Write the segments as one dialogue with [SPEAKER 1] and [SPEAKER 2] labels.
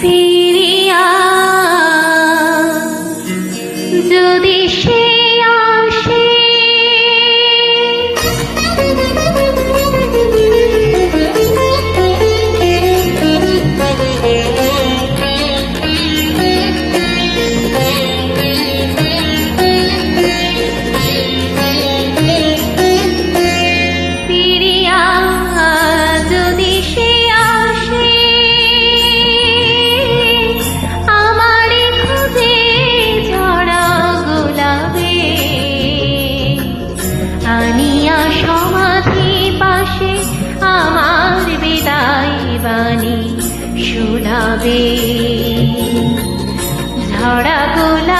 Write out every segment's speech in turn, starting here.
[SPEAKER 1] feel জানিয়া সমাধি পাশে আমার বিদায় বাণী শোনাবে। ঝড়া গোলা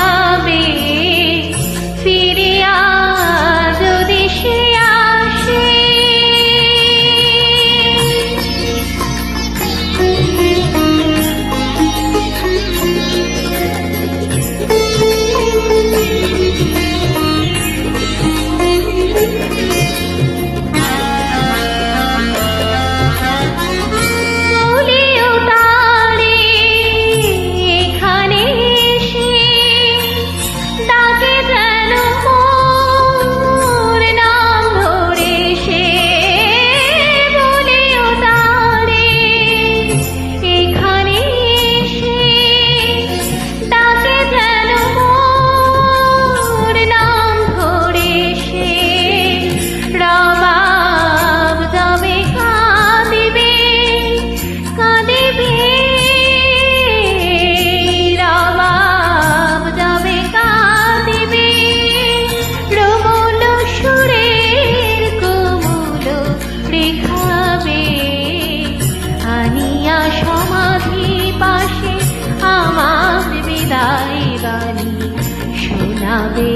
[SPEAKER 1] যাবে।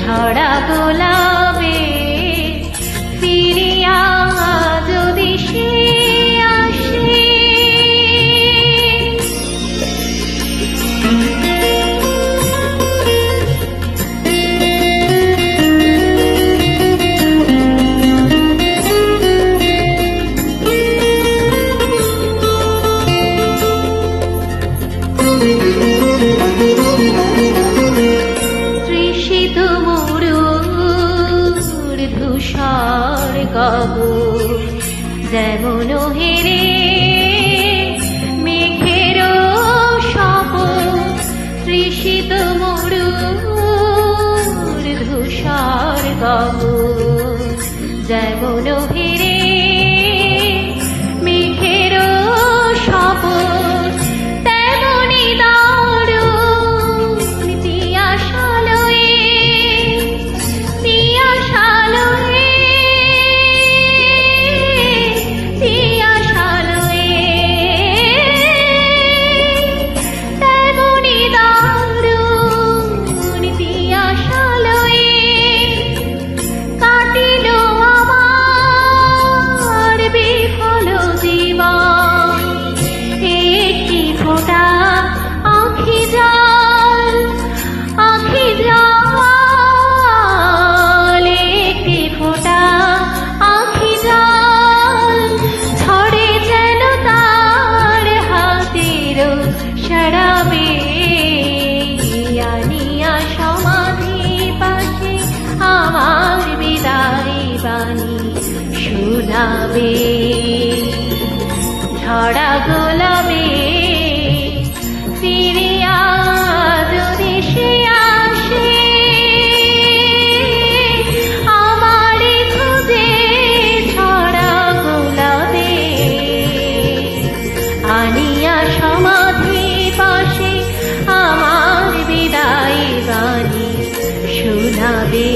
[SPEAKER 1] ঝড়া গোলা যায় মনোহী নাবে ঝরা গোলাবে ফিরিয়া সে আমার গোলাবে আনিয়া সমাধি আমার বিদায় বাণী শোনাবে।